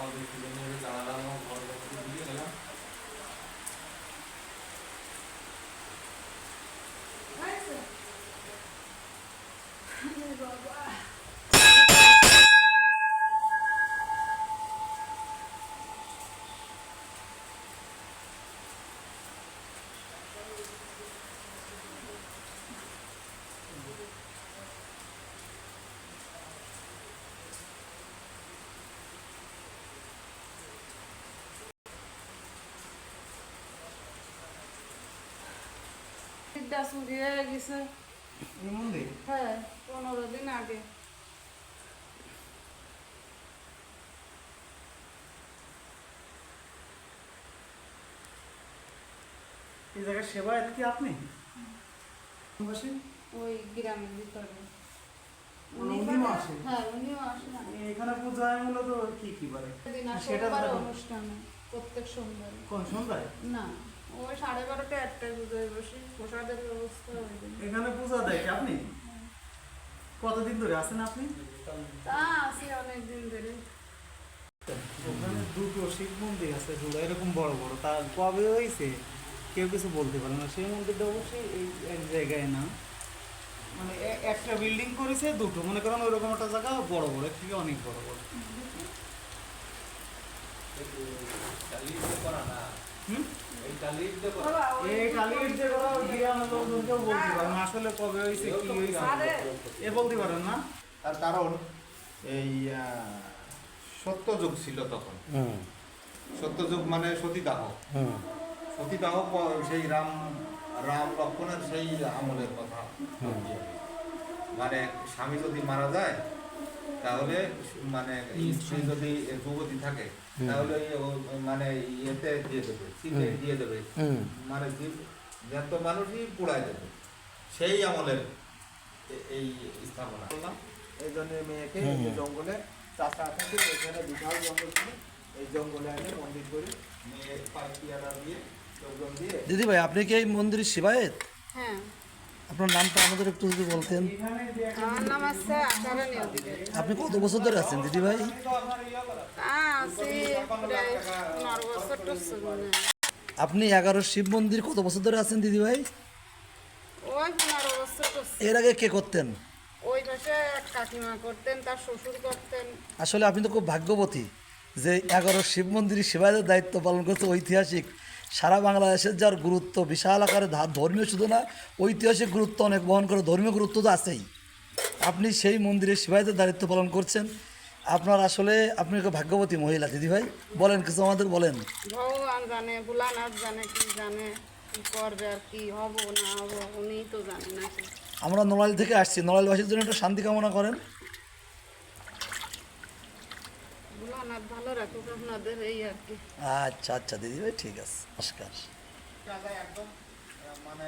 Abi kullanıyoruz. Aralardan fazla biliyor da lan. Nasıl? Baba. গেছে। এই মন্দির হ্যাঁ পনেরো দিন আগে। এই জায়গায় সেবায়ত কি আপনি? ওই গ্রামের ভিতরে। মানে? হ্যাঁ এখানে পূজা হয় মূলত কি কি বারে সেটা অনুষ্ঠানে প্রত্যেক সোমবার। কোন না। ওই সাড়ে বারোটা একটায় পুজোয় বসি প্রসাদের ব্যবস্থা হয়ে এখানে পূজা দেয় আপনি? কতদিন ধরে আছেন আপনি? তা আছি অনেকদিন ধরে। ওখানে দুটো শিব মন্দির আছে দুটো এরকম বড় বড়। তা কবে হয়েছে? কেউ কিছু বলতে পারে না। সেই মন্দিরটা অবশ্যই এই এক জায়গায় না। মানে একটা বিল্ডিং করেছে দুটো। মনে করেন ওইরকম একটা জায়গা বড় বড় এর থেকে অনেক বড় বড়। হুম? বাবা, ওই এই কালীর যে করা গ্রামের লোকজন কেউ বলতে পারে না। আসলে কবে হয়েছে কি হয়েছে এ বলতে পারেন না। তার কারণ এই সত্যযুগ ছিল তখন। সত্যযুগ মানে সতীদাহ। সতীদাহ সেই রাম রাম লক্ষ্মণের সেই আমলের কথা। মানে স্বামী যদি মারা যায় তাহলে মানে স্ত্রী যদি যুবতী থাকে তাহলে এই মানে ইয়েতে দিয়ে দেবে দিয়ে দেবে। মানে জ্ঞাত মানুষই পুড়ায় দেবে। সেই আমলের এই স্থাপনা। করলাম এই জন্য মেয়েকে জঙ্গলে চাষা থাকে এখানে বিশাল জঙ্গল ছিল। এই জঙ্গলে এনে মন্দির করে মেয়ে পাইপ পিয়ারা দিয়ে লোকজন দিয়ে দিদি ভাই আপনি কি এই মন্দিরের সেবায়েত? হ্যাঁ। আপনার নামটা আমাদের একটু যদি বলতেন। আমার নাম আছে আকারানি অধিকারী আপনি কত বছর ধরে আছেন দিদি ভাই। আপনি এগারো শিব মন্দির কত বছর ধরে আছেন দিদি ভাই? এর আগে কে করতেন? ওই পাশে কাকিমা করতেন তার শ্বশুর করতেন। আসলে আপনি তো খুব ভাগ্যবতী যে এগারো শিব মন্দিরের সেবায়তের দায়িত্ব পালন করছে ঐতিহাসিক সারা বাংলাদেশের যার গুরুত্ব বিশাল আকারে ধর্মীয় শুধু না ঐতিহাসিক গুরুত্ব অনেক বহন করে ধর্মীয় গুরুত্ব তো আছেই। আপনি সেই মন্দিরের সেবায়তের দায়িত্ব পালন করছেন। আপনার আসলে আপনি একটা ভাগ্যবতী মহিলা দিদি ভাই। বলেন কিছু আমাদের বলেন। ভগবান জানে ভোলানাথ জানে কি জানে কি করবে আর কি হব না হব উনিই তো জানে না আমরা নড়াইল থেকে আসছি। নড়াইলবাসীর জন্য একটু শান্তি কামনা করেন। ভালো রাখুক আপনাদের এই আর কি। আচ্ছা আচ্ছা দিদি ভাই ঠিক আছে। নমস্কার। একদম মানে